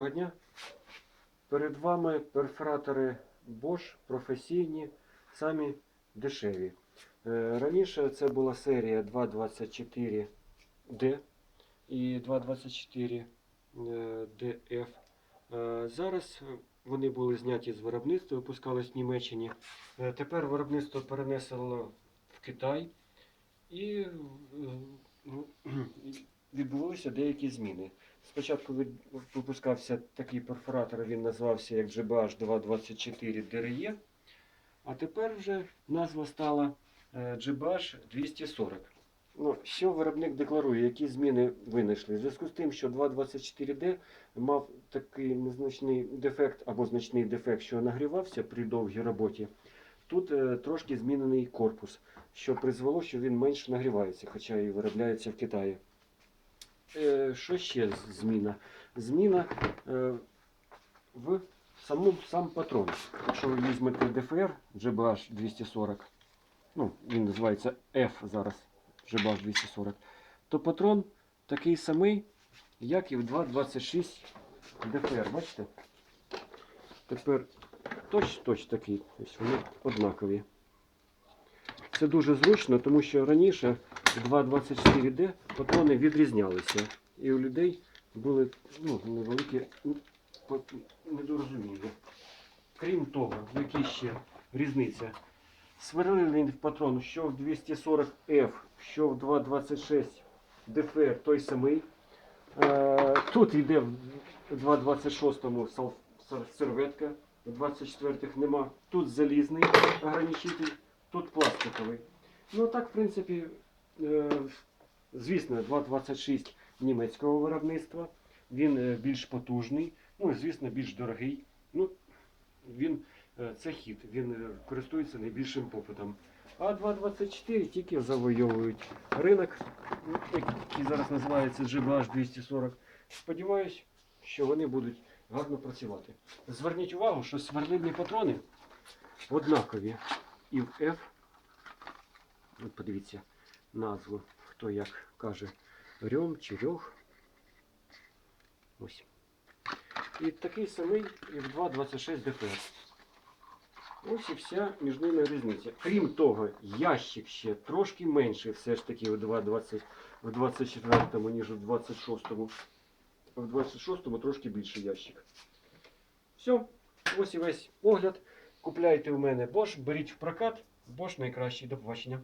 Доброго дня. Перед вами перфоратори Bosch професійні, самі дешеві. Е, Раніше це була серія 224D і 224 е. Е, Зараз вони були зняті з виробництва, випускались в Німеччині. Тепер виробництво перенесло в Китай і відбулися деякі зміни. Спочатку випускався такий перфоратор, він назвався як GBH 224 DRE, а тепер вже назва стала е, GBH 240. Ну, що виробник декларує, які зміни винайшли? В зв'язку з тим, що 224D мав такий незначний дефект або значний дефект, що нагрівався при довгій роботі. Тут е, трошки змінений корпус, що призвело, що він менш нагрівається, хоча і виробляється в Китаї. Е, Що ще зміна? Зміна е, в самому сам патрон. Якщо ви візьмете DFR GBH 240, ну, він називається F зараз GBH 240, то патрон такий самий, як і в 226 DFR. Бачите? Тепер точно такий. Тобто вони однакові. Це дуже зручно, тому що раніше 2.24D патрони відрізнялися. І у людей були ну, невеликі недорозуміння. Крім того, які ще різниця? Сверлильний патрон, що в 240F, що в 2.26 DFR той самий. Е, Тут йде в 2.26 сал- сал- серветка, в 24-х нема. Тут залізний ограничитель, тут пластиковий. Ну так, в принципі, звісно, 2.26 німецького виробництва. Він е, більш потужний, ну звісно, більш дорогий. Ну, він, е, це хід, він е, користується найбільшим попитом. А 2.24 тільки завойовують ринок, ну, який зараз називається GBH 240. Сподіваюсь, що вони будуть гарно працювати. Зверніть увагу, що сверлильні патрони однакові і в F. От подивіться назву, хто як каже, Рьом чи Рьох. Ось. І такий самий і в 2.26 ДПС. Ось і вся між ними різниця. Крім того, ящик ще трошки менший все ж таки в 2.20 в 24-му, ніж в 26-му. В 26-му трошки більший ящик. Все, ось і весь огляд. Купляйте у мене Bosch, беріть в прокат. Bosch найкращий. До побачення.